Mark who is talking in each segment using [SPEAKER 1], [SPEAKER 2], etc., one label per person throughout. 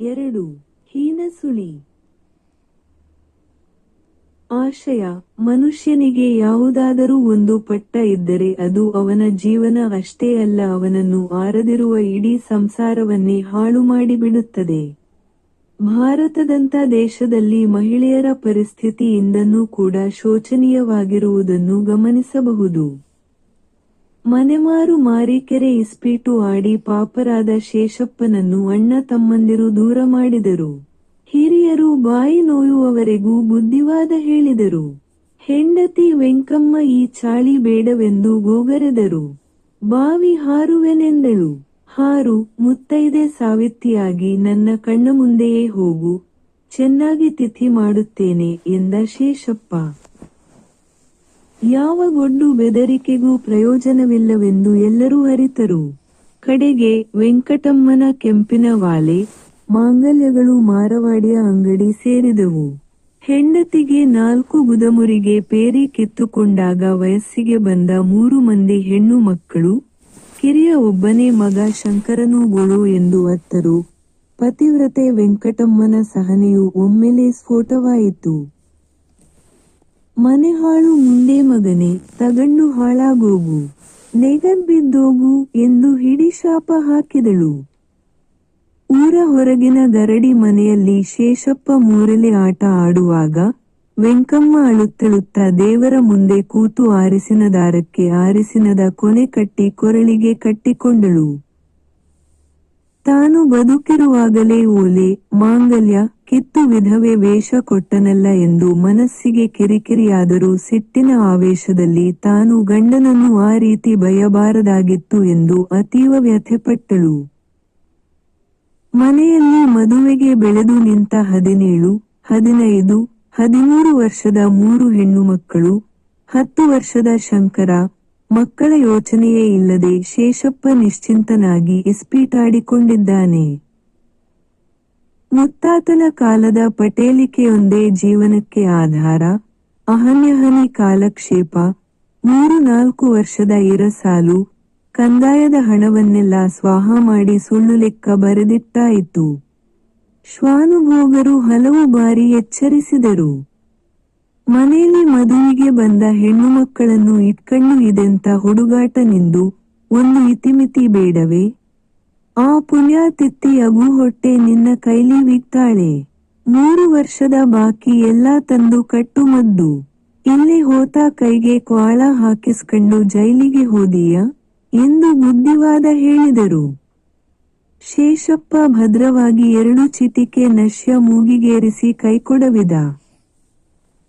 [SPEAKER 1] ಎರಡು ಹೀನಸುಳಿ ಆಶಯ, ಮನುಷ್ಯನಿಗೆ ಯಾವುದಾದರೂ ಒಂದು ಪಟ್ಟ ಇದ್ದರೆ ಅದು ಅವನ ಜೀವನ ಅಷ್ಟೇ ಅಲ್ಲ, ಅವನನ್ನು ಆರದಿರುವ ಇಡೀ ಸಂಸಾರವನ್ನೇ ಹಾಳು ಮಾಡಿಬಿಡುತ್ತದೆ. ಭಾರತದಂತ ದೇಶದಲ್ಲಿ ಮಹಿಳೆಯರ ಪರಿಸ್ಥಿತಿ ಇಂದನ್ನೂ ಕೂಡ ಶೋಚನೀಯವಾಗಿರುವುದನ್ನು ಗಮನಿಸಬಹುದು. ಮನೆಮಾರು ಮಾರಿಕೆರೆ ಇಸ್ಪೀಟು ಆಡಿ ಪಾಪರಾದ ಶೇಷಪ್ಪನನ್ನು ಅಣ್ಣ ತಮ್ಮಂದಿರು ದೂರ ಮಾಡಿದರು. ಹಿರಿಯರು ಬಾಯಿ ನೋಯುವವರೆಗೂ ಬುದ್ಧಿವಾದ ಹೇಳಿದರು. ಹೆಂಡತಿ ವೆಂಕಮ್ಮ ಈ ಚಾಳಿ ಬೇಡವೆಂದು ಗೋಗರೆದರು. ಬಾವಿ ಹಾರುವೆನೆಂದಳು. ಹಾರು ಮುತ್ತೈದೆ ಸಾವಿತ್ತಿಯಾಗಿ ನನ್ನ ಕಣ್ಣ ಮುಂದೆಯೇ ಹೋಗು. ಚೆನ್ನಾಗಿ ತಿಥಿ ಮಾಡುತ್ತೇನೆ ಎಂದ ಶೇಷಪ್ಪ. ಯಾವ ಗೊಡ್ಡು ಬೆದರಿಕೆಗೂ ಪ್ರಯೋಜನವಿಲ್ಲವೆಂದು ಎಲ್ಲರೂ ಅರಿತರು. ಕಡೆಗೆ ವೆಂಕಟಮ್ಮನ ಕೆಂಪಿನ ವಾಲೆ, ಮಾಂಗಲ್ಯಗಳು ಮಾರವಾಡಿಯ ಅಂಗಡಿ ಸೇರಿದವು. ಹೆಂಡತಿಗೆ ನಾಲ್ಕು ಗುದಮುರಿಗೆ ಪೇರಿ ಕಿತ್ತುಕೊಂಡಾಗ ವಯಸ್ಸಿಗೆ ಬಂದ ಮೂರು ಮಂದಿ ಹೆಣ್ಣು ಮಕ್ಕಳು, ಕಿರಿಯ ಒಬ್ಬನೇ ಮಗ ಶಂಕರನೂ ಗೋಳು ಎಂದು ಅತ್ತರು. ಪತಿವ್ರತೆ ವೆಂಕಟಮ್ಮನ ಸಹನೆಯು ಒಮ್ಮೆಲೆ ಸ್ಫೋಟವಾಯಿತು. ಮನೆ ಹಾಳು ಮುಂದೆ ಮಗನೆ, ತಗಂಡು ಹಾಳಾಗೋಗು. ನೆಗದ್ಬಿದ್ದೋಗು ಎಂದು ಹಿಡಿ ಶಾಪ ಹಾಕಿದಳು. ಊರ ಹೊರಗಿನ ಗರಡಿ ಮನೆಯಲ್ಲಿ ಶೇಷಪ್ಪ ಮೂರಲೆ ಆಟ ಆಡುವಾಗ, ವೆಂಕಮ್ಮ ಅಳುತ್ತಳುತ್ತ ದೇವರ ಮುಂದೆ ಕೂತು ಆರಿಸಿನ ದಾರಕ್ಕೆ ಆರಿಸಿನದ ಕೊನೆ ಕಟ್ಟಿ ಕೊರಳಿಗೆ ಕಟ್ಟಿಕೊಂಡಳು. ತಾನು ಬದುಕಿರುವಾಗಲೇ ಓಲೆ, ಮಾಂಗಲ್ಯ, ಕಿತ್ತು ವಿಧವೆ ವೇಷ ಕೊಟ್ಟನಲ್ಲ ಎಂದು ಮನಸ್ಸಿಗೆ ಕಿರಿಕಿರಿಯಾದರೂ ಸಿಟ್ಟಿನ ಆವೇಶದಲ್ಲಿ ತಾನು ಗಂಡನನ್ನು ಆ ರೀತಿ ಬಯಬಾರದಾಗಿತ್ತು ಎಂದು ಅತೀವ ವ್ಯಥೆಪಟ್ಟಳು. ಮನೆಯಲ್ಲಿ ಮದುವೆಗೆ ಬೆಳೆದು ನಿಂತ ಹದಿನೇಳು, ಹದಿನೈದು, ಹದಿಮೂರು ವರ್ಷದ ಮೂರು ಹೆಣ್ಣು ಮಕ್ಕಳು, ಹತ್ತು ವರ್ಷದ ಶಂಕರ ಮಕ್ಕಳ ಯೋಚನೆಯೇ ಇಲ್ಲದೆ ಶೇಷಪ್ಪ ನಿಶ್ಚಿಂತನಾಗಿ ಇಸ್ಪೀಟಾಡಿಕೊಂಡಿದ್ದಾನೆ ಮುತ್ತಾತನ ಕಾಲದ ಪಟೇಲಿಕೆಯೊಂದೇ ಜೀವನಕ್ಕೆ ಆಧಾರ. ಅಹನ್ಯಹನಿ ಕಾಲಕ್ಷೇಪ. ಮೂರು ನಾಲ್ಕು ವರ್ಷದ ಇರಸಾಲು ಕಂದಾಯದ ಹಣವನ್ನೆಲ್ಲ ಸ್ವಾಹ ಮಾಡಿ ಸುಳ್ಳು ಲೆಕ್ಕ ಬರೆದಿಟ್ಟಾಯಿತು. ಶ್ವಾನುಭೋಗರು ಹಲವು ಬಾರಿ ಎಚ್ಚರಿಸಿದರು. ಮನೆಯಲ್ಲಿ ಮದುವೆಗೆ ಬಂದ ಹೆಣ್ಣು ಮಕ್ಕಳನ್ನು ಇಟ್ಕಂಡು ಇದೆಂತ ಹುಡುಗಾಟ ನಿಂದು? ಒಂದು ಇತಿಮಿತಿ ಬೇಡವೇ? ಆ ಪುಣ್ಯಾತಿತ್ತಿ ಅಗು ಹೊಟ್ಟೆ ನಿನ್ನ ಕೈಲಿ ವಿಗ್ತಾಳೆ ಮೂರು ವರ್ಷದ ಬಾಕಿ ಎಲ್ಲಾ ತಂದು ಕಟ್ಟು ಮದ್ದು. ಇಲ್ಲಿ ಹೋತ ಕೈಗೆ ಕ್ವಾಳ ಹಾಕಿಸ್ಕೊಂಡು ಜೈಲಿಗೆ ಹೋದೀಯ? ಎಂದು ಬುದ್ಧಿವಾದ ಹೇಳಿದರು. ಶೇಷಪ್ಪ ಭದ್ರವಾಗಿ ಎರಡು ಚಿಟಿಕೆ ನಶ್ಯ ಮೂಗಿಗೇರಿಸಿ ಕೈಕೊಡವಿದ.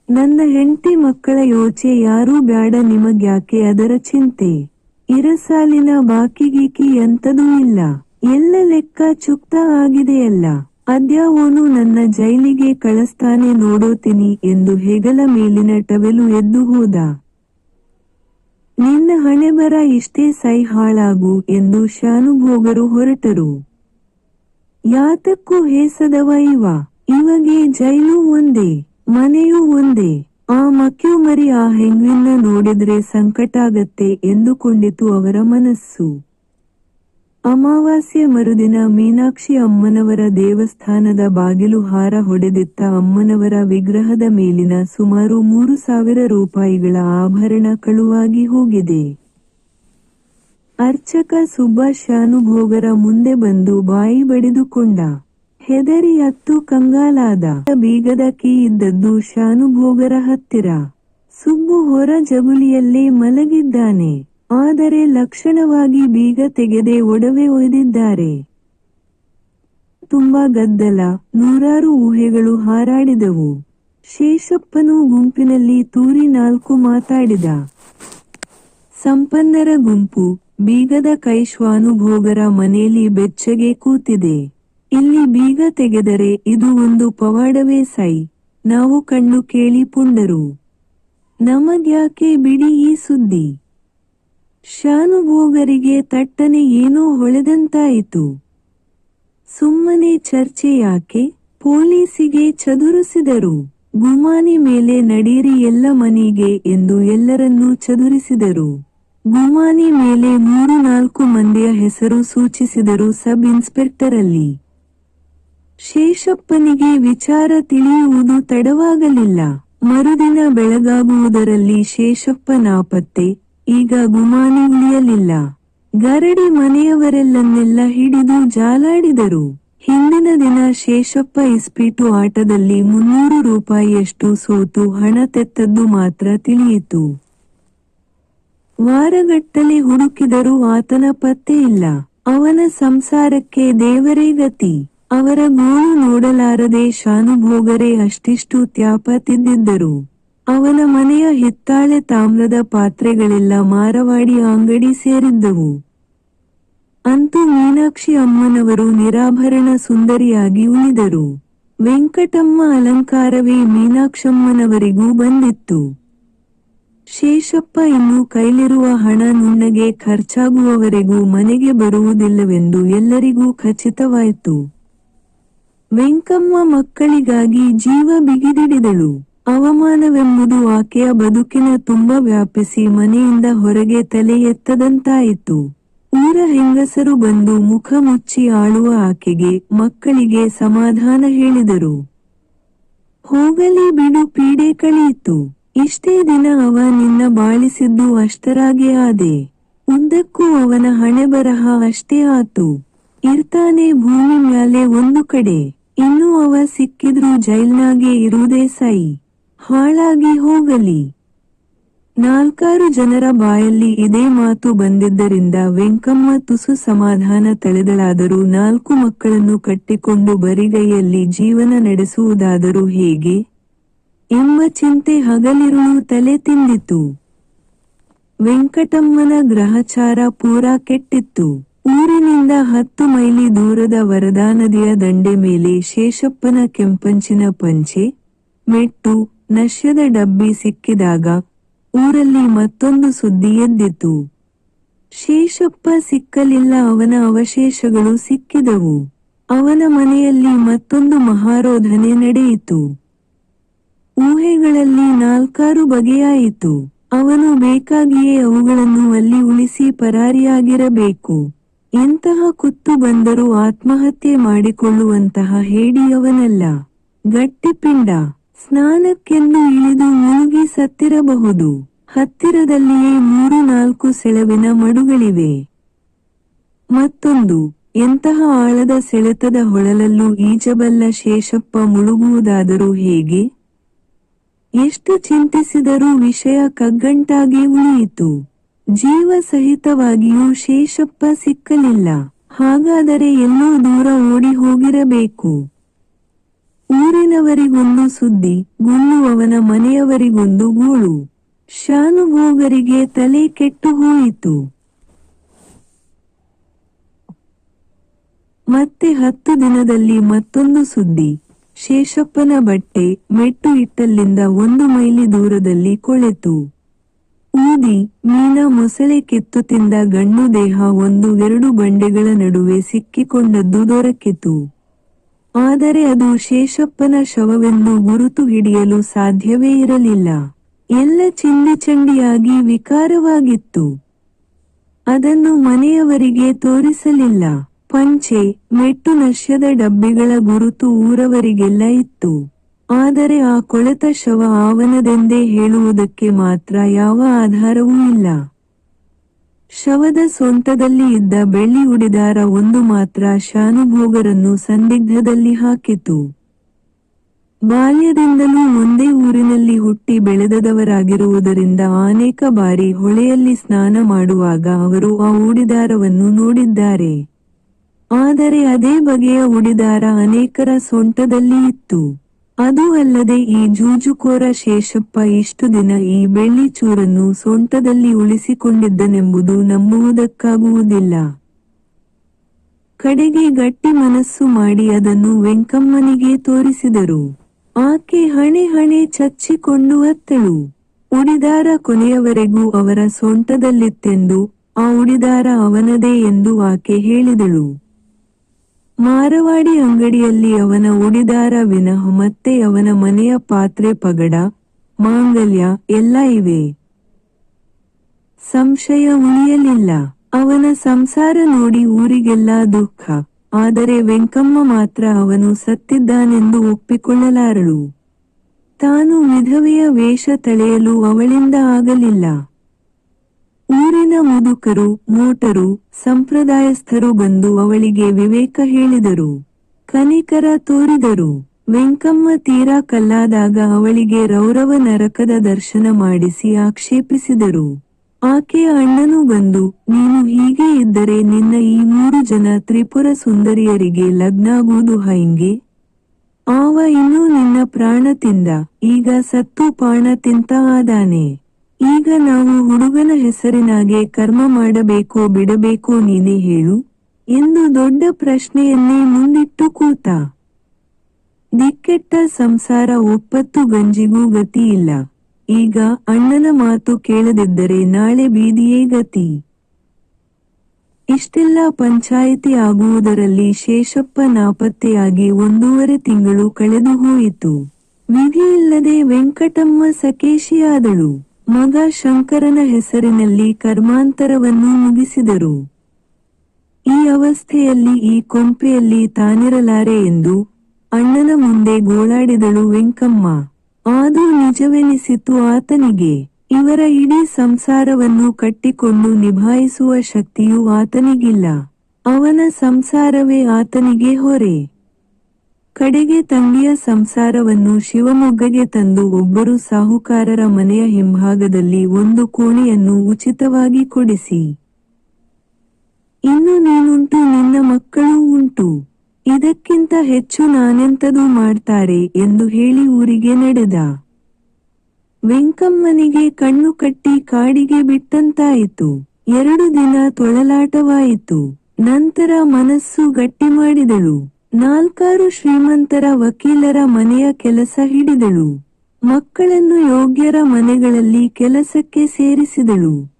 [SPEAKER 1] ನನ್ನ ಹೆಂಡತಿ ಮಕ್ಕಳ ಯೋಚೆ ಯಾರೂ ಬ್ಯಾಡ ನಿಮಗ್ಯಾಕೆ ಅದರ ಚಿಂತೆ? ಇರಸಾಲಿನ ಬಾಕಿಗೀಕಿ ಎಂತದೂ ಇಲ್ಲ. ಎಲ್ಲ ಲೆಕ್ಕ ಚುಕ್ತ ಆಗಿದೆಯಲ್ಲ. ಅದ್ಯಾವೋನು ನನ್ನ ಜೈಲಿಗೆ ಕಳಸ್ತಾನೆ ನೋಡೋತೀನಿ ಎಂದು ಹೆಗಲ ಮೇಲಿನ ಟವೆಲು ಎದ್ದು ಹೋದ. ನಿನ್ನ ಹಣೆಬರ ಇಷ್ಟೇ ಸೈ ಹಾಳಾಗು ಎಂದು ಶಾನುಭೋಗರು ಹೊರಟರು. ಯಾತಕ್ಕೂ ಹೇಸದವ ಇವ. ಇವಗೆ ಜೈಲು ಒಂದೇ. ಮನೆಯೂ ಒಂದೇ. ಆ ಮಕ್ಯು ಮರಿ ಆ ಹೆಂಗ್ವಿನ್ನ ನೋಡಿದ್ರೆ ಸಂಕಟಾಗತ್ತೆ ಎಂದುಕೊಂಡಿತು ಅವರ ಮನಸ್ಸು. ಅಮಾವಾಸ್ಯೆ ಮರುದಿನ ಮೀನಾಕ್ಷಿ ಅಮ್ಮನವರ ದೇವಸ್ಥಾನದ ಬಾಗಿಲು ಹಾರ ಹೊಡೆದಿತ್ತ ಅಮ್ಮನವರ ವಿಗ್ರಹದ ಮೇಲಿನ ಸುಮಾರು ಮೂರು ಸಾವಿರ ರೂಪಾಯಿಗಳ ಆಭರಣ ಕಳುವಾಗಿ ಹೋಗಿದೆ. ಅರ್ಚಕ ಸುಬ್ಬ ಶಾನುಭೋಗರ ಮುಂದೆ ಬಂದು ಬಾಯಿ ಬಡಿದುಕೊಂಡ. ಹೆದರಿ ಅತ್ತು ಕಂಗಾಲಾದ. ಬೀಗದ ಕೀ ಇದ್ದದ್ದು ಶಾನುಭೋಗರ ಹತ್ತಿರ. ಸುಬ್ಬು ಹೊರ ಜಗುಲಿಯಲ್ಲೇ ಮಲಗಿದ್ದಾನೆ. ಆದರೆ ಲಕ್ಷಣವಾಗಿ ಬೀಗ ತೆಗೆದೆ ಒಡವೆ ಒಯ್ದಿದ್ದಾರೆ. ತುಂಬಾ ಗದ್ದಲ. ನೂರಾರು ಊಹೆಗಳು ಹಾರಾಡಿದವು. ಶೇಷಪ್ಪನು ಗುಂಪಿನಲ್ಲಿ ತೂರಿ ನಾಲ್ಕು ಮಾತಾಡಿದ. ಸಂಪನ್ನರ ಗುಂಪು. ಬೀಗದ ಕೈ ಶ್ವಾನುಭೋಗರ ಮನೆಯಲ್ಲಿ ಬೆಚ್ಚಗೆ ಕೂತಿದೆ. ಇಲ್ಲಿ ಬೀಗ ತೆಗೆದರೆ ಇದು ಒಂದು ಪವಾಡವೇ ಸೈ. ನಾವು ಕಣ್ಣು ಕೇಳಿ ಪುಂಡರು ನಮಗ್ಯಾಕೆ ಬಿಡಿ ಈ ಸುದ್ದಿ? ಶಾನುಭೋಗರಿಗೆ ತಟ್ಟನೆ ಏನೋ ಹೊಳೆದಂತಾಯಿತು. ಸುಮ್ಮನೆ ಚರ್ಚೆ ಯಾಕೆ? ಪೊಲೀಸಿಗೆ ಚದುರಿಸಿದರು. ಗುಮಾನಿ ಮೇಲೆ ನಡೀರಿ ಎಲ್ಲ ಮನೆಗೆ ಎಂದು ಎಲ್ಲರನ್ನೂ ಚದುರಿಸಿದರು. ಗುಮಾನಿ ಮೇಲೆ ಮೂರು ನಾಲ್ಕು ಮಂದಿಯ ಹೆಸರು ಸೂಚಿಸಿದರು ಸಬ್ ಇನ್ಸ್ಪೆಕ್ಟರ್ ಅಲ್ಲಿ ಶೇಷಪ್ಪನಿಗೆ ವಿಚಾರ ತಿಳಿಯುವುದು ತಡವಾಗಲಿಲ್ಲ. ಮರುದಿನ ಬೆಳಗಾಗುವುದರಲ್ಲಿ ಶೇಷಪ್ಪ ನಾಪತ್ತೆ ಈಗ ಗುಮಾನಿ ಉಳಿಯಲಿಲ್ಲ. ಗರಡಿ ಮನೆಯವರೆಲ್ಲನ್ನೆಲ್ಲ ಹಿಡಿದು ಜಾಲಾಡಿದರು. ಹಿಂದಿನ ದಿನ ಶೇಷಪ್ಪ ಇಸ್ಪೀಟು ಆಟದಲ್ಲಿ ಮುನ್ನೂರು ರೂಪಾಯಿಯಷ್ಟು ಸೋತು ಹಣ ತೆತ್ತದ್ದು ಮಾತ್ರ ತಿಳಿಯಿತು. ವಾರಗಟ್ಟಲೆ ಹುಡುಕಿದರೂ ಆತನ ಪತ್ತೆ ಇಲ್ಲ. ಅವನ ಸಂಸಾರಕ್ಕೆ ದೇವರೇ ಗತಿ. ಅವರ ಗೋಳು ನೋಡಲಾರದೆ ಶಾನುಭೋಗರೇ ಅಷ್ಟಿಷ್ಟು ತ್ಯಾಪ ತಿಂದಿದ್ದರು ಅವನ ಮನೆಯ ಹಿತ್ತಾಳೆ ತಾಮ್ರದ ಪಾತ್ರೆಗಳೆಲ್ಲ ಮಾರವಾಡಿ ಅಂಗಡಿ ಸೇರಿದ್ದವು ಅಂತೂ ಮೀನಾಕ್ಷಿ ಅಮ್ಮನವರು ನಿರಾಭರಣ ಸುಂದರಿಯಾಗಿ ಉಳಿದರು ವೆಂಕಟಮ್ಮ ಅಲಂಕಾರವೇ ಮೀನಾಕ್ಷಮ್ಮನವರಿಗೂ ಬಂದಿತ್ತು. ಶೇಷಪ್ಪ ಇನ್ನು ಕೈಲಿರುವ ಹಣ ನುಣ್ಣಗೆ ಖರ್ಚಾಗುವವರೆಗೂ ಮನೆಗೆ ಬರುವುದಿಲ್ಲವೆಂದು ಎಲ್ಲರಿಗೂ ಖಚಿತವಾಯಿತು. ವೆಂಕಮ್ಮ ಮಕ್ಕಳಿಗಾಗಿ ಜೀವ ಬಿಗಿದಿಡಿದಳು. ಅವಮಾನವೆಂಬುದು ಆಕೆಯ ಬದುಕಿನ ತುಂಬ ವ್ಯಾಪಿಸಿ ಮನೆಯಿಂದ ಹೊರಗೆ ತಲೆ ಎತ್ತದಂತಾಯಿತು. ಊರ ಹೆಂಗಸರು ಬಂದು ಮುಖ ಮುಚ್ಚಿ ಆಳುವ ಆಕೆಗೆ ಮಕ್ಕಳಿಗೆ ಸಮಾಧಾನ ಹೇಳಿದರು. ಹೋಗಲಿ ಬಿಡು, ಪೀಡೆ ಕಳೆಯಿತು. ಇಷ್ಟೇ ದಿನ ಅವ ನಿನ್ನ ಬಾಳಿಸಿದ್ದು ಅಷ್ಟರಾಗೆ ಆದೆ. ಉದ್ದಕ್ಕೂ ಅವನ ಹಣೆ ಬರಹ ಅಷ್ಟೇ ಆತು. ಇರ್ತಾನೆ ಭೂಮಿ ಮ್ಯಾಲೆ ಒಂದು ಕಡೆ. ಇನ್ನು ಅವ ಸಿಕ್ಕಿದ್ರು ಜೈಲ್ನಾಗೆ ಇರುವುದೇ ಸೈ. ಹಾಳಾಗಿ ಹೋಗಲಿ. ನಾಲ್ಕಾರು ಜನರ ಬಾಯಲ್ಲಿ ಇದೇ ಮಾತು ಬಂದಿದ್ದರಿಂದ ವೆಂಕಮ್ಮ ತುಸು ಸಮಾಧಾನ ತಳೆದಳಾದರೂ ನಾಲ್ಕು ಮಕ್ಕಳನ್ನು ಕಟ್ಟಿಕೊಂಡು ಬರಿಗೈಯಲ್ಲಿ ಜೀವನ ನಡೆಸುವುದಾದರೂ ಹೇಗೆ? ಎಂಬ ಚಿಂತೆ ಹಗಲಿರುಳು ತಲೆ ತಿಂದಿತು. ವೆಂಕಟಮ್ಮನ ಗ್ರಹಚಾರ ಪೂರಾ ಕೆಟ್ಟಿತ್ತು. ಊರಿನಿಂದ ಹತ್ತು ಮೈಲಿ ದೂರದ ವರದಾ ನದಿಯ ದಂಡೆ ಮೇಲೆ ಶೇಷಪ್ಪನ ಕೆಂಪಂಚಿನ ಪಂಚೆ ಮೆಟ್ಟು ನಶ್ಯದ ಡಬ್ಬಿ ಸಿಕ್ಕಿದಾಗ ಊರಲ್ಲಿ ಮತ್ತೊಂದು ಸುದ್ದಿ ಎದ್ದಿತು. ಶೇಷಪ್ಪ ಸಿಕ್ಕಲಿಲ್ಲ, ಅವನ ಅವಶೇಷಗಳು ಸಿಕ್ಕಿದವು. ಅವನ ಮನೆಯಲ್ಲಿ ಮತ್ತೊಂದು ಮಹಾರೋಧನೆ ನಡೆಯಿತು. ಊಹೆಗಳಲ್ಲಿ ನಾಲ್ಕಾರು ಬಗೆಯಾಯಿತು. ಅವನು ಬೇಕಾಗಿಯೇ ಅವುಗಳನ್ನು ಅಲ್ಲಿ ಉಳಿಸಿ ಪರಾರಿಯಾಗಿರಬೇಕು. ಎಂತಹ ಕುತ್ತು ಬಂದರೂ ಆತ್ಮಹತ್ಯೆ ಮಾಡಿಕೊಳ್ಳುವಂತಹ ಹೇಡಿಯವನಲ್ಲ. ಗಟ್ಟಿಪಿಂಡ ಸ್ನಾನಕ್ಕೆಂದು ಇಳಿದು ಮುಳುಗಿ ಸತ್ತಿರಬಹುದು. ಹತ್ತಿರದಲ್ಲಿಯೇ ಮೂರು ನಾಲ್ಕು ಸೆಳವಿನ ಮಡುಗಳಿವೆ. ಮತ್ತೊಂದು, ಎಂತಹ ಆಳದ ಸೆಳೆತದ ಹೊಳಲಲ್ಲೂ ಈಜಬಲ್ಲ ಶೇಷಪ್ಪ ಮುಳುಗುವುದಾದರೂ ಹೇಗೆ? ಎಷ್ಟು ಚಿಂತಿಸಿದರೂ ವಿಷಯ ಕಗ್ಗಂಟಾಗಿ ಉಳಿಯಿತು. ಜೀವ ಸಹಿತವಾಗಿಯೂ ಶೇಷಪ್ಪ ಸಿಕ್ಕಲಿಲ್ಲ. ಹಾಗಾದರೆ ಎಲ್ಲೋ ದೂರ ಓಡಿ ಹೋಗಿರಬೇಕು. ಊರಿನವರಿಗೊಂದು ಸುದ್ದಿ ಗುಳ್ಳು ಅವನ ಮನೆಯವರಿಗೊಂದು ಗೂಳು. ಶಾನುಭೋಗರಿಗೆ ತಲೆ ಕೆಟ್ಟು ಹೋಯಿತು. ಮತ್ತೆ ಹತ್ತು ದಿನದಲ್ಲಿ ಮತ್ತೊಂದು ಸುದ್ದಿ. ಶೇಷಪ್ಪನ ಬಟ್ಟೆ ಮೆಟ್ಟು ಇಟ್ಟಲ್ಲಿಂದ ಒಂದು ಮೈಲಿ ದೂರದಲ್ಲಿ ಕೊಳೆತು. ಊದಿ ಮೀನ ಮೊಸಳೆ ಕಿತ್ತು ತಿಂದ ಗಂಡು ದೇಹ ಒಂದು ಎರಡು ಬಂಡೆಗಳ ನಡುವೆ ಸಿಕ್ಕಿಕೊಂಡದ್ದು ದೊರಕಿತು. ಆದರೆ ಅದು ಶೇಷಪ್ಪನ ಶವವೆಂದು ಗುರುತು ಹಿಡಿಯಲು ಸಾಧ್ಯವೇ ಇರಲಿಲ್ಲ. ಎಲ್ಲ ಚಿಂದಿ ಚಂಡಿಯಾಗಿ ವಿಕಾರವಾಗಿತ್ತು. ಅದನ್ನು ಮನೆಯವರಿಗೆ ತೋರಿಸಲಿಲ್ಲ. ಪಂಚೆ, ಮೆಟ್ಟು ನಶ್ಯದ ಡಬ್ಬಿಗಳ ಗುರುತು ಊರವರಿಗೆಲ್ಲ ಇತ್ತು. ಆದರೆ ಆ ಕೊಳೆತ ಶವ ಆವನದೆಂದೇ ಹೇಳುವುದಕ್ಕೆ ಮಾತ್ರ ಯಾವ ಆಧಾರವೂ ಇಲ್ಲ. ಶವದ ಸೊಂಟದಲ್ಲಿ ಇದ್ದ ಬೆಳ್ಳಿ ಉಡಿದಾರ ಒಂದು ಮಾತ್ರ ಶಾನುಭೋಗರನ್ನು ಸಂದಿಗ್ಧದಲ್ಲಿ ಹಾಕಿತು. ಬಾಲ್ಯದಿಂದಲೂ ಒಂದೇ ಊರಿನಲ್ಲಿ ಹುಟ್ಟಿ ಬೆಳೆದದವರಾಗಿರುವುದರಿಂದ ಅನೇಕ ಬಾರಿ ಹೊಳೆಯಲ್ಲಿ ಸ್ನಾನ ಮಾಡುವಾಗ ಅವರು ಆ ಉಡಿದಾರವನ್ನು ನೋಡಿದ್ದಾರೆ. ಆದರೆ ಅದೇ ಬಗೆಯ ಉಡಿದಾರ ಅನೇಕರ ಸೊಂಟದಲ್ಲಿ ಇತ್ತು. ಅದು ಅಲ್ಲದೆ ಈ ಜೂಜುಕೋರ ಶೇಷಪ್ಪ ಇಷ್ಟು ದಿನ ಈ ಬೆಳ್ಳಿ ಚೂರನ್ನು ಸೊಂಟದಲ್ಲಿ ಉಳಿಸಿಕೊಂಡಿದ್ದನೆಂಬುದು ನಂಬುವುದಕ್ಕಾಗುವುದಿಲ್ಲ. ಕಡೆಗೆ ಗಟ್ಟಿ ಮನಸ್ಸು ಮಾಡಿ ಅದನ್ನು ವೆಂಕಮ್ಮನಿಗೆ ತೋರಿಸಿದರು. ಆಕೆ ಹಣೆ ಹಣೆ ಚಚ್ಚಿಕೊಂಡು ಅತ್ತಳು. ಉಡಿದಾರ ಕೊನೆಯವರೆಗೂ ಅವರ ಸೊಂಟದಲ್ಲಿತ್ತೆಂದು, ಆ ಉಡಿದಾರ ಅವನದೇ ಎಂದು ಆಕೆ ಹೇಳಿದಳು. ಮಾರವಾಡಿ ಅಂಗಡಿಯಲ್ಲಿ ಅವನ ಉಡಿದಾರ ವಿನಃ ಮತ್ತೆ ಅವನ ಮನೆಯ ಪಾತ್ರೆ ಪಗಡ, ಮಾಂಗಲ್ಯ ಎಲ್ಲ ಇವೆ. ಸಂಶಯ ಉಳಿಯಲಿಲ್ಲ. ಅವನ ಸಂಸಾರ ನೋಡಿ ಊರಿಗೆಲ್ಲ ದುಃಖ. ಆದರೆ ವೆಂಕಮ್ಮ ಮಾತ್ರ ಅವನು ಸತ್ತಿದ್ದಾನೆಂದು ಒಪ್ಪಿಕೊಳ್ಳಲಾರಳು. ತಾನು ವಿಧವೆಯ ವೇಷ ತಳೆಯಲು ಅವಳಿಂದ ಆಗಲಿಲ್ಲ. ಊರಿನ ಮುದುಕರು, ಮೋಟರು, ಸಂಪ್ರದಾಯಸ್ಥರು ಬಂದು ಅವಳಿಗೆ ವಿವೇಕ ಹೇಳಿದರು. ಕನಿಕರ ತೋರಿದರು. ವೆಂಕಮ್ಮ ತೀರಾ ಕಲ್ಲಾದಾಗ ಅವಳಿಗೆ ರೌರವ ನರಕದ ದರ್ಶನ ಮಾಡಿಸಿ ಆಕ್ಷೇಪಿಸಿದರು. ಆಕೆಯ ಅಣ್ಣನು ಬಂದು, ನೀನು ಹೀಗೆ ಇದ್ದರೆ ನಿನ್ನ ಈ ಮೂರು ಜನ ತ್ರಿಪುರ ಸುಂದರಿಯರಿಗೆ ಲಗ್ನಾಗುವುದು ಹೈಂಗೆ? ಆವ ಇನ್ನೂ ನಿನ್ನ ಪ್ರಾಣ ತಿಂದ, ಈಗ ಸತ್ತು ಪಾಣ ತಿಂತ ಆದಾನೆ. ಈಗ ನಾವು ಹುಡುಗನ ಹೆಸರಿನಾಗೆ ಕರ್ಮ ಮಾಡಬೇಕೋ ಬಿಡಬೇಕೋ ನೀನೇ ಹೇಳು ಎಂದು ದೊಡ್ಡ ಪ್ರಶ್ನೆಯನ್ನೇ ಮುಂದಿಟ್ಟು ಕೂತ. ದಿಕ್ಕೆಟ್ಟ ಸಂಸಾರ ಒಪ್ಪತ್ತು ಗಂಜಿಗೂ ಗತಿ ಇಲ್ಲ. ಈಗ ಅಣ್ಣನ ಮಾತು ಕೇಳದಿದ್ದರೆ ನಾಳೆ ಬೀದಿಯೇ ಗತಿ. ಇಷ್ಟೆಲ್ಲ ಪಂಚಾಯಿತಿ ಆಗುವುದರಲ್ಲಿ ಶೇಷಪ್ಪ ನಾಪತ್ತೆಯಾಗಿ ಒಂದೂವರೆ ತಿಂಗಳು ಕಳೆದು ಹೋಯಿತು. ವಿಧಿಯಿಲ್ಲದೆ ವೆಂಕಟಮ್ಮ ಸಕೇಶಿಯಾದಳು. ಮಗ ಶಂಕರನ ಹೆಸರಿನಲ್ಲಿ ಕರ್ಮಾಂತರವನ್ನು ಮುಗಿಸಿದರು. ಈ ಅವಸ್ಥೆಯಲ್ಲಿ ಈ ಕೊಂಪೆಯಲ್ಲಿ ತಾನಿರಲಾರೆ ಎಂದು ಅಣ್ಣನ ಮುಂದೆ ಗೋಳಾಡಿದಳು ವೆಂಕಮ್ಮ. ಆದು ನಿಜವೆನಿಸಿತು ಆತನಿಗೆ. ಇವರ ಇಡೀ ಸಂಸಾರವನ್ನು ಕಟ್ಟಿಕೊಂಡು ನಿಭಾಯಿಸುವ ಶಕ್ತಿಯೂ ಆತನಿಗಿಲ್ಲ. ಅವನ ಸಂಸಾರವೇ ಆತನಿಗೆ ಹೊರೆ. ಕಡೆಗೆ ತಂಗಿಯ ಸಂಸಾರವನ್ನು ಶಿವಮೊಗ್ಗಗೆ ತಂದು ಒಬ್ಬರು ಸಾಹುಕಾರರ ಮನೆಯ ಹಿಂಭಾಗದಲ್ಲಿ ಒಂದು ಕೋಣೆಯನ್ನು ಉಚಿತವಾಗಿ ಕೊಡಿಸಿ. ಇನ್ನು ನೀನುಂಟು, ನಿನ್ನ ಮಕ್ಕಳು ಉಂಟು. ಇದಕ್ಕಿಂತ ಹೆಚ್ಚು ನಾನೆಂತದೂ ಮಾಡ್ತಾರೆ ಎಂದು ಹೇಳಿ ಊರಿಗೆ ನಡೆದ. ವೆಂಕಮ್ಮನಿಗೆ ಕಣ್ಣು ಕಟ್ಟಿ ಕಾಡಿಗೆ ಬಿಟ್ಟಂತಾಯಿತು. ಎರಡು ದಿನ ತೊಳಲಾಟವಾಯಿತು. ನಂತರ ಮನಸ್ಸು ಗಟ್ಟಿ ಮಾಡಿದಳು. ನಾಲ್ಕಾರು ಶ್ರೀಮಂತರ ವಕೀಲರ ಮನೆಯ ಕೆಲಸ ಹಿಡಿದಳು. ಮಕ್ಕಳನ್ನು ಯೋಗ್ಯರ ಮನೆಗಳಲ್ಲಿ ಕೆಲಸಕ್ಕೆ ಸೇರಿಸಿದಳು.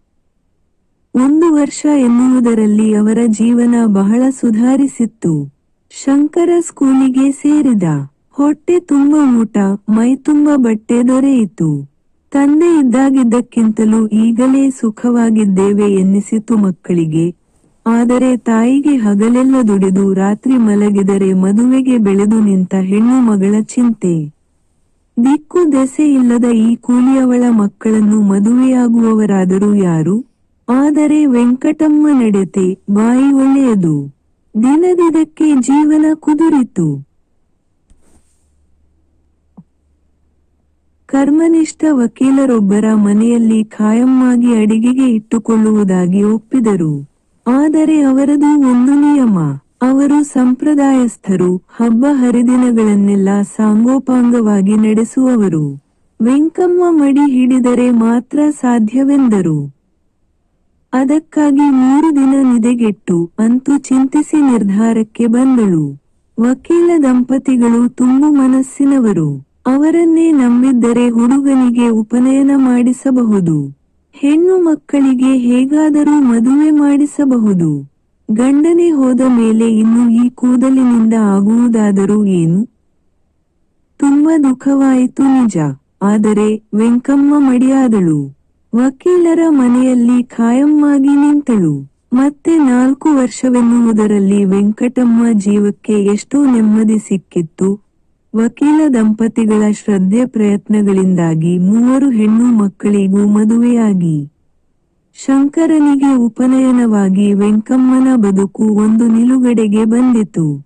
[SPEAKER 1] ಒಂದು ವರ್ಷ ಎನ್ನುವುದರಲ್ಲಿ ಅವರ ಜೀವನ ಬಹಳ ಸುಧಾರಿಸಿತ್ತು. ಶಂಕರ ಸ್ಕೂಲಿಗೆ ಸೇರಿದ. ಹೊಟ್ಟೆ ತುಂಬ ಊಟ, ಮೈ ತುಂಬ ಬಟ್ಟೆ ದೊರೆಯಿತು. ತಂದೆ ಇದ್ದಾಗಿದ್ದಕ್ಕಿಂತಲೂ ಈಗಲೇ ಸುಖವಾಗಿದ್ದೇವೆ ಎನ್ನಿಸಿತು ಮಕ್ಕಳಿಗೆ. ಆದರೆ ತಾಯಿಗೆ ಹಗಲೆಲ್ಲ ದುಡಿದು ರಾತ್ರಿ ಮಲಗಿದರೆ ಮದುವೆಗೆ ಬೆಳೆದು ನಿಂತ ಹೆಣ್ಣು ಮಗಳ ಚಿಂತೆ. ದಿಕ್ಕು ದೆಸೆ ಇಲ್ಲದ ಈ ಕೂಲಿಯವಳ ಮಕ್ಕಳನ್ನು ಮದುವೆಯಾಗುವವರಾದರೂ ಯಾರು? ಆದರೆ ವೆಂಕಟಮ್ಮ ನಡೆತೆ ಬಾಯಿ ಒಳ್ಳೆಯದು. ದಿನದಿದಕ್ಕೆ ಜೀವನ ಕುದುರಿತು. ಕರ್ಮನಿಷ್ಠ ವಕೀಲರೊಬ್ಬರ ಮನೆಯಲ್ಲಿ ಖಾಯಮ್ಮಾಗಿ ಅಡಿಗೆಗೆ ಇಟ್ಟುಕೊಳ್ಳುವುದಾಗಿ ಒಪ್ಪಿದರು. ಆದರೆ ಅವರದು ಒಂದು ನಿಯಮ. ಅವರು ಸಂಪ್ರದಾಯಸ್ಥರು, ಹಬ್ಬ ಹರಿದಿನಗಳನ್ನೆಲ್ಲ ಸಾಂಗೋಪಾಂಗವಾಗಿ ನಡೆಸುವವರು. ವೆಂಕಮ್ಮ ಮಡಿ ಹಿಡಿದರೆ ಮಾತ್ರ ಸಾಧ್ಯವೆಂದರು. ಅದಕ್ಕಾಗಿ ಮೂರು ದಿನ ನಿದೆಗೆಟ್ಟು ಅಂತೂ ಚಿಂತಿಸಿ ನಿರ್ಧಾರಕ್ಕೆ ಬಂದಳು. ವಕೀಲ ದಂಪತಿಗಳು ತುಂಬು ಮನಸ್ಸಿನವರು. ಅವರನ್ನೇ ನಂಬಿದ್ದರೆ ಹುಡುಗನಿಗೆ ಉಪನಯನ ಮಾಡಿಸಬಹುದು. ಹೆಣ್ಣು ಮಕ್ಕಳಿಗೆ ಹೇಗಾದರೂ ಮದುವೆ ಮಾಡಿಸಬಹುದು. ಗಂಡನೆ ಹೋದ ಮೇಲೆ ಇನ್ನು ಈ ಕೂದಲಿನಿಂದ ಆಗುವುದಾದರೂ ಏನು? ತುಂಬಾ ದುಃಖವಾಯಿತು ನಿಜ. ಆದರೆ ವೆಂಕಮ್ಮ ಮಡಿಯಾದಳು. ವಕೀಲರ ಮನೆಯಲ್ಲಿ ಖಾಯಮ್ಮಾಗಿ ನಿಂತಳು. ಮತ್ತೆ ನಾಲ್ಕು ವರ್ಷವೆನ್ನುವುದರಲ್ಲಿ ವೆಂಕಟಮ್ಮ ಜೀವಕ್ಕೆ ಎಷ್ಟೋ ನೆಮ್ಮದಿ ಸಿಕ್ಕಿತ್ತು. ವಕೀಲ ದಂಪತಿಗಳ ಶ್ರದ್ಧೆ ಪ್ರಯತ್ನಗಳಿಂದಾಗಿ ಮೂವರು ಹೆಣ್ಣು ಮಕ್ಕಳಿಗೂ ಮದುವೆಯಾಗಿ. ಶಂಕರನಿಗೆ ಉಪನಯನವಾಗಿ ವೆಂಕಮ್ಮನ ಬದುಕು ಒಂದು ನಿಲುಗಡೆಗೆ ಬಂದಿತು.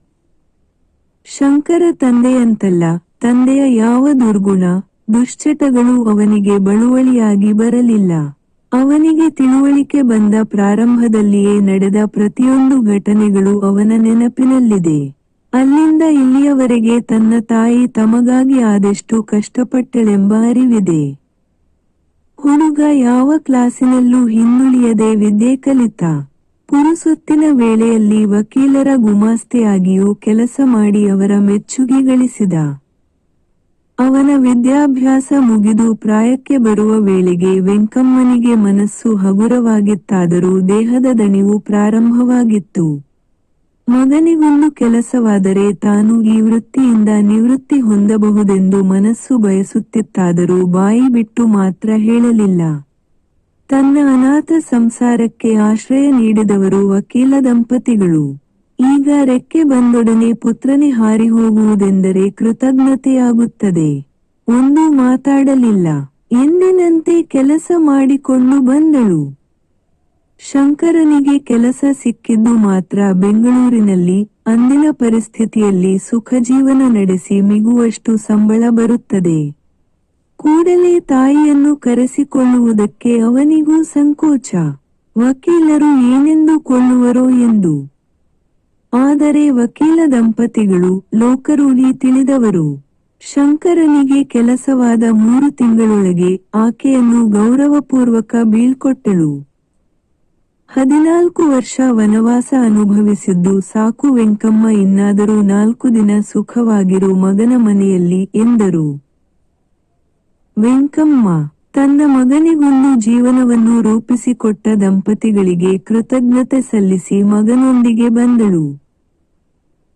[SPEAKER 1] ಶಂಕರ ತಂದೆಯಂತಲ್ಲ, ತಂದೆಯ ಯಾವ ದುರ್ಗುಣ, ದುಶ್ಚಟಗಳು ಅವನಿಗೆ ಬಳುವಳಿಯಾಗಿ ಬರಲಿಲ್ಲ. ಅವನಿಗೆ ತಿಳುವಳಿಕೆ ಬಂದ ಪ್ರಾರಂಭದಲ್ಲಿಯೇ ನಡೆದ ಪ್ರತಿಯೊಂದು ಘಟನೆಗಳು ಅವನ ನೆನಪಿನಲ್ಲಿದೆ. ಅಲ್ಲಿಂದ ಇಲ್ಲಿಯವರೆಗೆ ತನ್ನ ತಾಯಿ ತಮಗಾಗಿ ಆದಷ್ಟು ಕಷ್ಟಪಟ್ಟಳೆಂಬ ಅರಿವಿದೆ. ಹುಡುಗ ಯಾವ ಕ್ಲಾಸಿನಲ್ಲೂ ಹಿಂದುಳಿಯದೆ ವಿದ್ಯೆ ಕಲಿತ ಪುರುಸೊತ್ತಿನ ವೇಳೆಯಲ್ಲಿ ವಕೀಲರ ಗುಮಾಸ್ತೆಯಾಗಿಯೂ ಕೆಲಸ ಮಾಡಿ ಅವರ ಮೆಚ್ಚುಗೆ ಗಳಿಸಿದ. ಅವನ ವಿದ್ಯಾಭ್ಯಾಸ ಮುಗಿದು ಪ್ರಾಯಕ್ಕೆ ಬರುವ ವೇಳೆಗೆ ವೆಂಕಮ್ಮನಿಗೆ ಮನಸ್ಸು ಹಗುರವಾಗಿತ್ತಾದರೂ ದೇಹದ ದಣಿವು ಪ್ರಾರಂಭವಾಗಿತ್ತು. ಮಗನಿಗೊಂದು ಕೆಲಸವಾದರೆ ತಾನು ಈ ವೃತ್ತಿಯಿಂದ ನಿವೃತ್ತಿ ಹೊಂದಬಹುದೆಂದು ಮನಸ್ಸು ಬಯಸುತ್ತಿತ್ತಾದರೂ ಬಾಯಿ ಬಿಟ್ಟು ಮಾತ್ರ ಹೇಳಲಿಲ್ಲ. ತನ್ನ ಅನಾಥ ಸಂಸಾರಕ್ಕೆ ಆಶ್ರಯ ನೀಡಿದವರು ವಕೀಲ ದಂಪತಿಗಳು. ಈಗ ರೆಕ್ಕೆ ಬಂದೊಡನೆ ಪುತ್ರನೇ ಹಾರಿ ಹೋಗುವುದೆಂದರೆ ಕೃತಜ್ಞತೆಯಾಗುತ್ತದೆ. ಒಂದು ಮಾತಾಡಲಿಲ್ಲ. ಎಂದಿನಂತೆ ಕೆಲಸ ಮಾಡಿಕೊಂಡು ಬಂದಳು. ಶಂಕರನಿಗೆ ಕೆಲಸ ಸಿಕ್ಕಿದ್ದು ಮಾತ್ರ ಬೆಂಗಳೂರಿನಲ್ಲಿ, ಅಂದಿನ ಪರಿಸ್ಥಿತಿಯಲ್ಲಿ ಸುಖ ಜೀವನ ನಡೆಸಿ ಮಿಗುವಷ್ಟು ಸಂಬಳ ಬರುತ್ತದೆ. ಕೂಡಲೇ ತಾಯಿಯನ್ನು ಕರೆಸಿಕೊಳ್ಳುವುದಕ್ಕೆ ಅವನಿಗೂ ಸಂಕೋಚ. ವಕೀಲರು ಏನೆಂದು ಕೊಳ್ಳುವರೋ ಎಂದು. ಆದರೆ ವಕೀಲ ದಂಪತಿಗಳು, ಲೋಕರೂಢಿ ತಿಳಿದವರು. ಶಂಕರನಿಗೆ ಕೆಲಸವಾದ ಮೂರು ತಿಂಗಳೊಳಗೆ ಆಕೆಯನ್ನು ಗೌರವಪೂರ್ವಕ ಬೀಳ್ಕೊಟ್ಟಳು. ಹದಿನಾಲ್ಕು ವರ್ಷ ವನವಾಸ ಅನುಭವಿಸಿದ್ದು ಸಾಕು ವೆಂಕಮ್ಮ ಇನ್ನಾದರೂ ನಾಲ್ಕು ದಿನ ಸುಖವಾಗಿರು ಮಗನ ಮನೆಯಲ್ಲಿ ಎಂದರು. ವೆಂಕಮ್ಮ, ತನ್ನ ಮಗನಿಗೊಂದು ಜೀವನವನ್ನು ರೂಪಿಸಿಕೊಟ್ಟ ದಂಪತಿಗಳಿಗೆ ಕೃತಜ್ಞತೆ ಸಲ್ಲಿಸಿ ಮಗನೊಂದಿಗೆ ಬಂದಳು.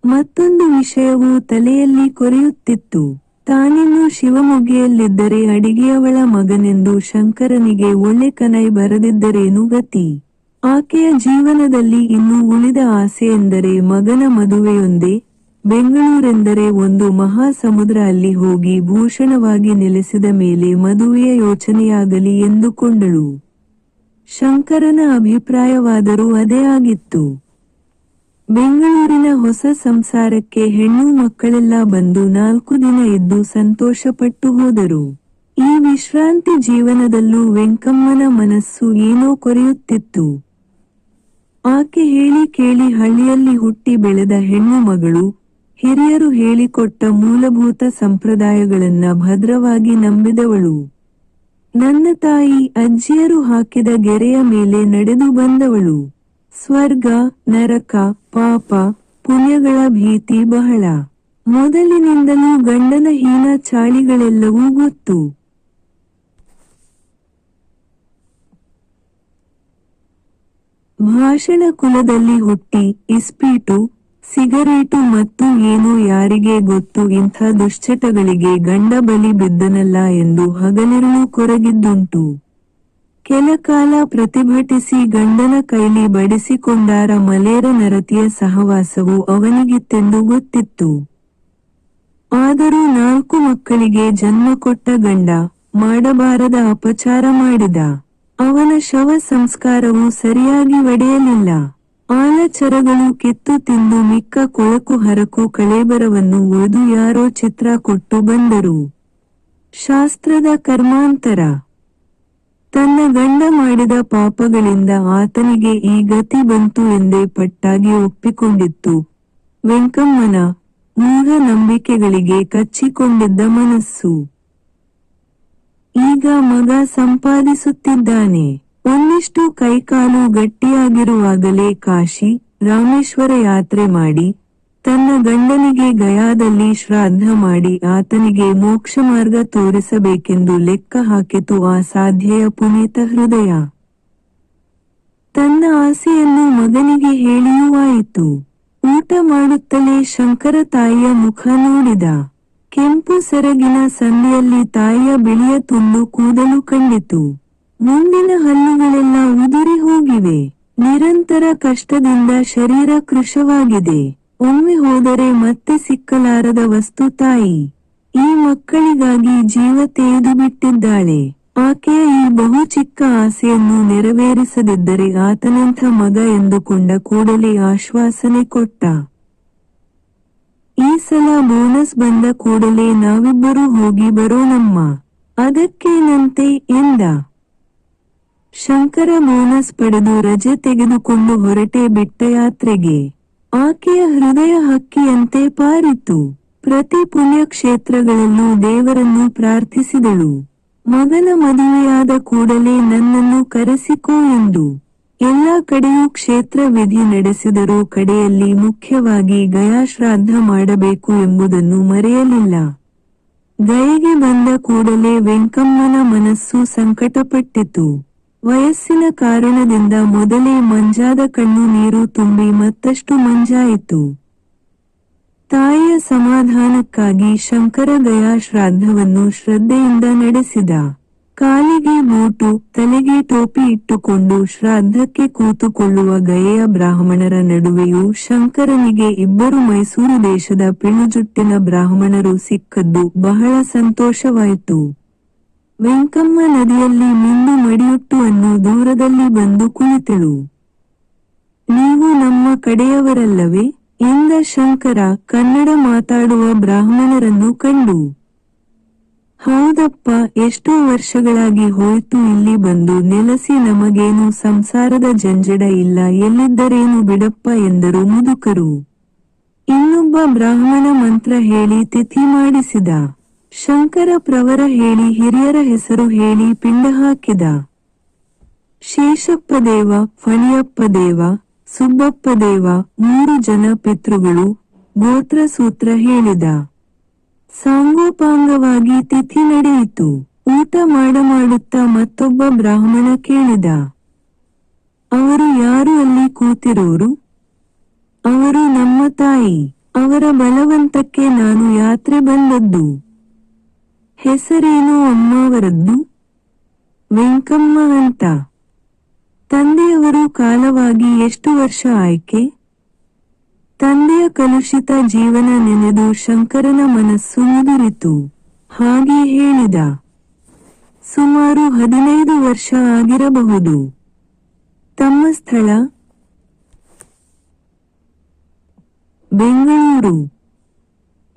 [SPEAKER 1] ಮತ್ತೊಂದು ವಿಷಯವು ತಲೆಯಲ್ಲಿ ಕೊರೆಯುತ್ತಿತ್ತು. ತಾನಿನ್ನು ಶಿವಮೊಗ್ಗೆಯಲ್ಲಿದ್ದರೆ ಅಡಿಗೆಯವಳ ಮಗನೆಂದು ಶಂಕರನಿಗೆ ಒಳ್ಳೆ ಕನೈ ಬರದಿದ್ದರೇನು ಗತಿ? ಆಕೆಯ ಜೀವನದಲ್ಲಿ ಇನ್ನು ಉಳಿದ ಆಸೆ ಎಂದರೆ ಮಗನ ಮದುವೆಯೊಂದೇ. ಬೆಂಗಳೂರೆಂದರೆ ಒಂದು ಮಹಾ ಸಮುದ್ರ ಅಲ್ಲಿ ಹೋಗಿ ಭೂಷಣವಾಗಿ ನೆಲೆಸಿದ ಮೇಲೆ ಮದುವೆಯ ಯೋಚನೆಯಾಗಲಿ ಎಂದುಕೊಂಡಳು. ಶಂಕರನ ಅಭಿಪ್ರಾಯವಾದರೂ ಅದೇ ಆಗಿತ್ತು. ಬೆಂಗಳೂರಿನ ಹೊಸ ಸಂಸಾರಕ್ಕೆ ಹೆಣ್ಣು ಮಕ್ಕಳೆಲ್ಲ ಬಂದು ನಾಲ್ಕು ದಿನ ಇದ್ದು ಸಂತೋಷಪಟ್ಟು ಹೋದರು. ಈ ವಿಶ್ರಾಂತಿ ಜೀವನದಲ್ಲೂ ವೆಂಕಮ್ಮನ ಮನಸ್ಸು ಏನೋ ಕೊರೆಯುತ್ತಿತ್ತು. ಆಕೆ ಹೇಳಿ ಕೇಳಿ ಹಳ್ಳಿಯಲ್ಲಿ ಹುಟ್ಟಿ ಬೆಳೆದ ಹೆಣ್ಣು ಮಗಳು ಹಿರಿಯರು ಹೇಳಿಕೊಟ್ಟ ಮೂಲಭೂತ ಸಂಪ್ರದಾಯಗಳನ್ನ ಭದ್ರವಾಗಿ ನಂಬಿದವಳು. ನನ್ನ ತಾಯಿ ಅಜ್ಜಿಯರು ಹಾಕಿದ ಗೆರೆಯ ಮೇಲೆ ನಡೆದು ಬಂದವಳು. ಸ್ವರ್ಗ, ನರಕ, ಪಾಪ, ಪುಣ್ಯಗಳ ಭೀತಿ ಬಹಳ. ಮೊದಲಿನಿಂದಲೂ ಗಂಡನ ಹೀನ ಚಾಳಿಗಳೆಲ್ಲವೂ ಗೊತ್ತು. ಭಾಷಣ ಕುಲದಲ್ಲಿ ಹುಟ್ಟಿ ಇಸ್ಪೀಟು, ಸಿಗರೇಟು ಮತ್ತು ಏನು ಯಾರಿಗೆ ಗೊತ್ತು ಇಂಥ ದುಶ್ಚಟಗಳಿಗೆ ಗಂಡ ಬಲಿ ಬಿದ್ದನಲ್ಲ ಎಂದು ಹಗಲಿರುಳು ಕೊರಗಿದ್ದುಂಟು. ಕೆಲಕಾಲ ಪ್ರತಿಭಟಿಸಿ ಗಂಡನ ಕೈಲಿ ಬಡಿಸಿಕೊಂಡಾರ ಮಲೇರ ನರತಿಯ ಸಹವಾಸವು ಅವನಿಗಿತ್ತೆಂದು ಗೊತ್ತಿತ್ತು. ಆದರೂ ನಾಲ್ಕು ಮಕ್ಕಳಿಗೆ ಜನ್ಮ ಕೊಟ್ಟ ಗಂಡ ಮಾಡಬಾರದ ಅಪಚಾರ ಮಾಡಿದ. ಅವನ ಶವ ಸಂಸ್ಕಾರವು ಸರಿಯಾಗಿ ಒಡೆಯಲಿಲ್ಲ. ಆಲಚರಗಳು ಕಿತ್ತು ತಿಂದು ಮಿಕ್ಕ ಕೊಳಕು ಹರಕು ಕಳೇಬರವನ್ನು ಒಯ್ದು ಯಾರೋ ಚಿತ್ರ ಕೊಟ್ಟು ಬಂದರು. ಶಾಸ್ತ್ರದ ಕರ್ಮಾಂತರ. ತನ್ನ ಗಂಡ ಮಾಡಿದ ಪಾಪಗಳಿಂದ ಆತನಿಗೆ ಈ ಗತಿ ಬಂತು ಎಂದೇ ಪಟ್ಟಾಗಿ ಒಪ್ಪಿಕೊಂಡಿತ್ತು. ವೆಂಕಮ್ಮನ ಮೂಢ ನಂಬಿಕೆಗಳಿಗೆ ಕಚ್ಚಿಕೊಂಡಿದ್ದ ಮನಸ್ಸು. ಈಗ ಮಗ ಸಂಪಾದಿಸುತ್ತಿದ್ದಾನೆ. ಒಂದಿಷ್ಟು ಕೈಕಾಲು ಗಟ್ಟಿಯಾಗಿರುವಾಗಲೇ ಕಾಶಿ ರಾಮೇಶ್ವರ ಯಾತ್ರೆ ಮಾಡಿ, ತನ್ನ ಗಂಡನಿಗೆ ಗಯಾದಲ್ಲಿ ಶ್ರಾದ್ದ ಮಾಡಿ ಆತನಿಗೆ ಮೋಕ್ಷ ಮಾರ್ಗ ತೋರಿಸಬೇಕೆಂದು ಲೆಕ್ಕ ಹಾಕಿತು ಆ ಸಾಧ್ಯೆಯ ಪುನೀತ ಹೃದಯ. ತನ್ನ ಆಸೆಯನ್ನು ಮಗನಿಗೆ ಹೇಳಿಯೂ ಆಯಿತು. ಊಟ ಮಾಡುತ್ತಲೇ ಶಂಕರ ತಾಯಿಯ ಮುಖ ನೋಡಿದ. ಕೆಂಪು ಸೆರಗಿನ ಸಂದಿಯಲ್ಲಿ ತಾಯಿಯ ಬಿಳಿಯ ತುಂಡು ಕೂದಲು ಕಂಡಿತು. ಮುಂದಿನ ಹಲ್ಲುಗಳೆಲ್ಲ ಉದುರಿ ಹೋಗಿವೆ. ನಿರಂತರ ಕಷ್ಟದಿಂದ ಶರೀರ ಕೃಶವಾಗಿದೆ. ಒಮ್ಮೆ ಹೋದರೆ ಮತ್ತೆ ಸಿಕ್ಕಲಾರದ ವಸ್ತು ತಾಯಿ. ಈ ಮಕ್ಕಳಿಗಾಗಿ ಜೀವ ತೆಗೆದು ಬಿಟ್ಟಿದ್ದಾಳೆ. ಆಕೆಯ ಈ ಬಹು ಚಿಕ್ಕ ಆಸೆಯನ್ನು ನೆರವೇರಿಸದಿದ್ದರೆ ಆತನಂಥ ಮಗ ಎಂದುಕೊಂಡ ಕೂಡಲೇ ಆಶ್ವಾಸನೆ ಕೊಟ್ಟ. ಈ ಸಲ ಬೋನಸ್ ಬಂದ ಕೂಡಲೇ ನಾವಿಬ್ಬರೂ ಹೋಗಿ ಬರೋಣಮ್ಮ. ಅದಕ್ಕೇನಂತೆ ಎಂದ. ಶಂಕರ ಬೋನಸ್ ಪಡೆದು ರಜೆ ತೆಗೆದುಕೊಂಡು ಹೊರಟೆ ಬಿಟ್ಟ ಯಾತ್ರೆಗೆ ಆಕೆಯ ಹೃದಯ ಹಕ್ಕಿಯಂತೆ ಪಾರಿತು. ಪ್ರತಿ ಪುಣ್ಯಕ್ಷೇತ್ರಗಳಲ್ಲೂ ದೇವರನ್ನು ಪ್ರಾರ್ಥಿಸಿದಳು. ಮಗನ ಮದುವೆಯಾದ ಕೂಡಲೇ ನನ್ನನ್ನು ಕರೆಸಿಕೋ ಎಂದು. ಎಲ್ಲ ಕಡೆಯೂ ಕ್ಷೇತ್ರ ವಿಧಿ ನಡೆಸಿದರೂ ಕಡೆಯಲ್ಲಿ ಮುಖ್ಯವಾಗಿ ಗಯಾಶ್ರಾದ್ದ ಮಾಡಬೇಕು ಎಂಬುದನ್ನು ಮರೆಯಲಿಲ್ಲ. ಗಯೆಗೆ ಬಂದ ಕೂಡಲೇ ವೆಂಕಮ್ಮನ ಮನಸ್ಸು ಸಂಕಟಪಟ್ಟಿತು. ವಯಸ್ಸಿನ ಕಾರಣದಿಂದ ಮೊದಲೇ ಮಂಜಾದ ಕಣ್ಣು ನೀರು ತುಂಬಿ ಮತ್ತಷ್ಟು ಮಂಜಾಯಿತು. ತಾಯಿಯ ಸಮಾಧಾನಕ್ಕಾಗಿ ಶಂಕರ ಗಯಾ ಶ್ರಾದ್ದವನ್ನು ಶ್ರದ್ಧೆಯಿಂದ ನಡೆಸಿದ. ಕಾಲಿಗೆ ಬೂಟು ತಲೆಗೆ ಟೋಪಿ ಇಟ್ಟುಕೊಂಡು ಶ್ರಾದ್ದಕ್ಕೆ ಕೂತುಕೊಳ್ಳುವ ಗಯೆಯ ಬ್ರಾಹ್ಮಣರ ನಡುವೆಯೂ ಶಂಕರನಿಗೆ ಇಬ್ಬರು ಮೈಸೂರು ದೇಶದ ಪಿಳುಜುಟ್ಟಿನ ಬ್ರಾಹ್ಮಣರು ಸಿಕ್ಕದ್ದು ಬಹಳ ಸಂತೋಷವಾಯಿತು. ವೆಂಕಮ್ಮ ನದಿಯಲ್ಲಿ ನಿನ್ನ ಮಡಿಯುಟ್ಟು ಅನ್ನು ದೂರದಲ್ಲಿ ಬಂದು ಕುಳಿತಳು. ನೀವು ನಮ್ಮ ಕಡೆಯವರಲ್ಲವೇ? ಎಂದ ಶಂಕರ ಕನ್ನಡ ಮಾತಾಡುವ ಬ್ರಾಹ್ಮಣರನ್ನು ಕಂಡು. ಹೌದಪ್ಪ, ಎಷ್ಟೋ ವರ್ಷಗಳಾಗಿ ಹೋಯ್ತು, ಇಲ್ಲಿ ಬಂದು ನೆಲೆಸಿ ನಮಗೇನು ಸಂಸಾರದ ಜಂಜಡ ಇಲ್ಲ, ಎಲ್ಲಿದ್ದರೇನು ಬಿಡಪ್ಪ ಎಂದರು ಮುದುಕರು. ಇನ್ನೊಬ್ಬ ಬ್ರಾಹ್ಮಣ ಮಂತ್ರ ಹೇಳಿ ತಿಥಿ ಮಾಡಿಸಿದ. ಶಂಕರ ಪ್ರವರ ಹೇಳಿ ಹಿರಿಯರ ಹೆಸರು ಹೇಳಿ ಪಿಂಡ ಹಾಕಿದ. ಶೇಷಪ್ಪ ದೇವ, ಫಣಿಯಪ್ಪ ದೇವ, ಸುಬ್ಬಪ್ಪ ದೇವ, ಮೂರು ಜನ ಪಿತೃಗಳು ಗೋತ್ರ ಸೂತ್ರ ಹೇಳಿದ. ಸಾಂಗೋಪಾಂಗವಾಗಿ ತಿಥಿ ನಡೆಯಿತು. ಊಟ ಮಾಡ ಮಾಡುತ್ತಾ ಮತ್ತೊಬ್ಬ ಬ್ರಾಹ್ಮಣ ಕೇಳಿದ, ಅವರು ಯಾರು ಅಲ್ಲಿ ಕೂತಿರೋರು? ಅವರು ನಮ್ಮ ತಾಯಿ. ಅವರ ಬಲವಂತಕ್ಕೆ ನಾನು ಯಾತ್ರೆ ಬಂದದ್ದು. ಹೆಸರೇನು ಅಮ್ಮವರದ್ದು? ವೆಂಕಮ್ಮ ಅಂತ. ತಂದೆಯವರು ಕಾಲವಾಗಿ ಎಷ್ಟು ವರ್ಷ ಆಯ್ಕೆ? ತಂದೆಯ ಕಲುಷಿತ ಜೀವನ ನೆನೆದು ಶಂಕರನ ಮನಸ್ಸು ಮುದುರಿತು. ಹಾಗೆ ಹೇಳಿದ. ಸುಮಾರು ಹದಿನೈದು ವರ್ಷ ಆಗಿರಬಹುದು. ತಮ್ಮ ಸ್ಥಳ? ಬೆಂಗಳೂರು.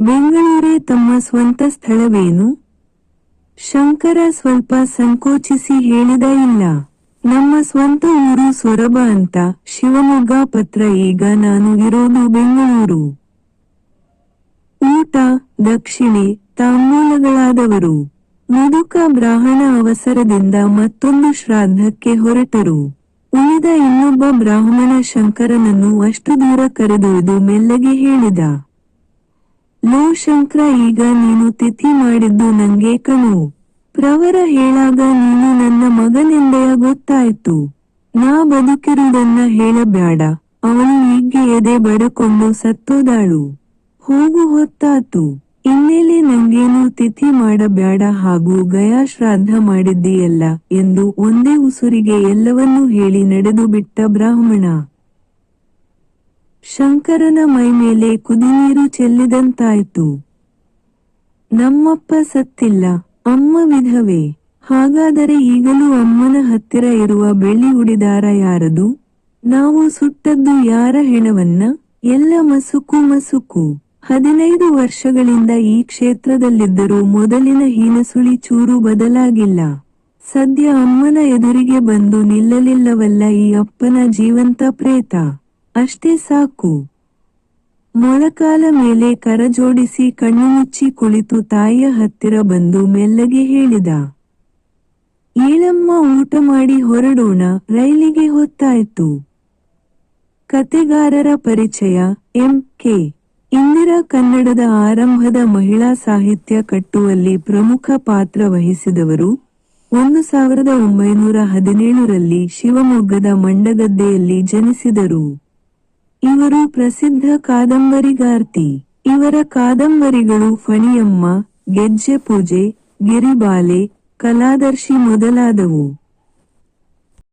[SPEAKER 1] ಬೆಂಗಳೂರೇ ತಮ್ಮ ಸ್ವಂತ ಸ್ಥಳವೇನು? ಶಂಕರ ಸ್ವಲ್ಪ ಸಂಕೋಚಿಸಿ ಹೇಳಿದ ಇಲ್ಲ. ನಮ್ಮ ಸ್ವಂತ ಊರು ಸೊರಬ ಅಂತ ಶಿವಮೊಗ್ಗ ಪತ್ರ ಈಗ ನಾನು ಇರೋದು ಬೆಂಗಳೂರು. ಊಟ, ದಕ್ಷಿಣೆ, ತಾಂಬೂಲಗಳಾದವರು. ಮುದುಕ ಬ್ರಾಹ್ಮಣ ಅವಸರದಿಂದ ಮತ್ತೊಂದು ಶ್ರಾದ್ದಕ್ಕೆ ಹೊರಟರು. ಉಳಿದ ಇನ್ನೊಬ್ಬ ಬ್ರಾಹ್ಮಣ ಶಂಕರನನ್ನು ಅಷ್ಟು ದೂರ ಕರೆದೊಯ್ದು ಮೆಲ್ಲಗೆ ಹೇಳಿದ, ಲೋ ಶಂಕರ, ಈಗ ನೀನು ತಿಥಿ ಮಾಡಿದ್ದು ನಂಗೆ ಕಣು. ಪ್ರವರ ಹೇಳಾಗ ನೀನು ನನ್ನ ಮಗನೆಂದೆಯ ಗೊತ್ತಾಯ್ತು. ನಾ ಬದುಕಿರುವುದನ್ನ ಹೇಳಬ್ಯಾಡ. ಅವನು ಹೀಗೆ ಎದೆ ಬಡಕೊಂಡು ಸತ್ತೋದಾಳು. ಹೋಗು ಹೊತ್ತಾತು. ಇನ್ನೆಲೆ ನಂಗೇನು ತಿಥಿ ಮಾಡಬ್ಯಾಡ ಹಾಗೂ ಗಯಾ ಶ್ರಾದ್ದ ಮಾಡಿದ್ದೀಯಲ್ಲ ಎಂದು ಒಂದೇ ಉಸುರಿಗೆ ಎಲ್ಲವನ್ನೂ ಹೇಳಿ ನಡೆದು ಬಿಟ್ಟ ಬ್ರಾಹ್ಮಣ. ಶಂಕರನ ಮೈಮೇಲೆ ಕುದಿನೀರು ಚೆಲ್ಲಿದಂತಾಯ್ತು. ನಮ್ಮಪ್ಪ ಸತ್ತಿಲ್ಲ. ಅಮ್ಮ ವಿಧವೆ ಹಾಗಾದರೆ ಈಗಲೂ ಅಮ್ಮನ ಹತ್ತಿರ ಇರುವ ಬೆಳ್ಳಿ ಉಡಿದಾರ ಯಾರದು? ನಾವು ಸುಟ್ಟದ್ದು ಯಾರ ಹೆಣವನ್ನ? ಎಲ್ಲ ಮಸುಕು ಮಸುಕು. ಹದಿನೈದು ವರ್ಷಗಳಿಂದ ಈ ಕ್ಷೇತ್ರದಲ್ಲಿದ್ದರೂ ಮೊದಲಿನ ಹೀನಸುಳಿ ಚೂರು ಬದಲಾಗಿಲ್ಲ. ಸದ್ಯ ಅಮ್ಮನ ಎದುರಿಗೆ ಬಂದು ನಿಲ್ಲಲಿಲ್ಲವಲ್ಲ ಈ ಅಪ್ಪನ ಜೀವಂತ ಪ್ರೇತ? ಅಷ್ಟೇ ಸಾಕು. ಮೊಳಕಾಲ ಮೇಲೆ ಕರಜೋಡಿಸಿ ಕಣ್ಣು ಮುಚ್ಚಿ ಕುಳಿತು ತಾಯಿಯ ಹತ್ತಿರ ಬಂದು ಮೆಲ್ಲಗೆ ಹೇಳಿದ, ಏಳಮ್ಮ, ಊಟ ಮಾಡಿ ಹೊರಡೋಣ, ರೈಲಿಗೆ ಹೊತ್ತಾಯಿತು. ಕತೆಗಾರರ ಪರಿಚಯ, ಎಂ. ಕೆ. ಇಂದಿರಾ ಕನ್ನಡದ ಆರಂಭದ ಮಹಿಳಾ ಸಾಹಿತ್ಯ ಕಟ್ಟುವಲ್ಲಿ ಪ್ರಮುಖ ಪಾತ್ರ ವಹಿಸಿದವರು. ಒಂದು ಸಾವಿರದ ಒಂಬೈನೂರ ಹದಿನೇಳರಲ್ಲಿ ಶಿವಮೊಗ್ಗದ ಮಂಡಗದ್ದೆಯಲ್ಲಿ ಜನಿಸಿದರು. ಇವರು ಪ್ರಸಿದ್ಧ ಕಾದಂಬರಿಗಾರ್ತಿ. ಇವರ ಕಾದಂಬರಿಗಳು ಫಣಿಯಮ್ಮ ಗೆಜ್ಜೆ ಪೂಜೆ ಗಿರಿಬಾಲೆ ಕಲಾದರ್ಶಿ ಮೊದಲಾದವು.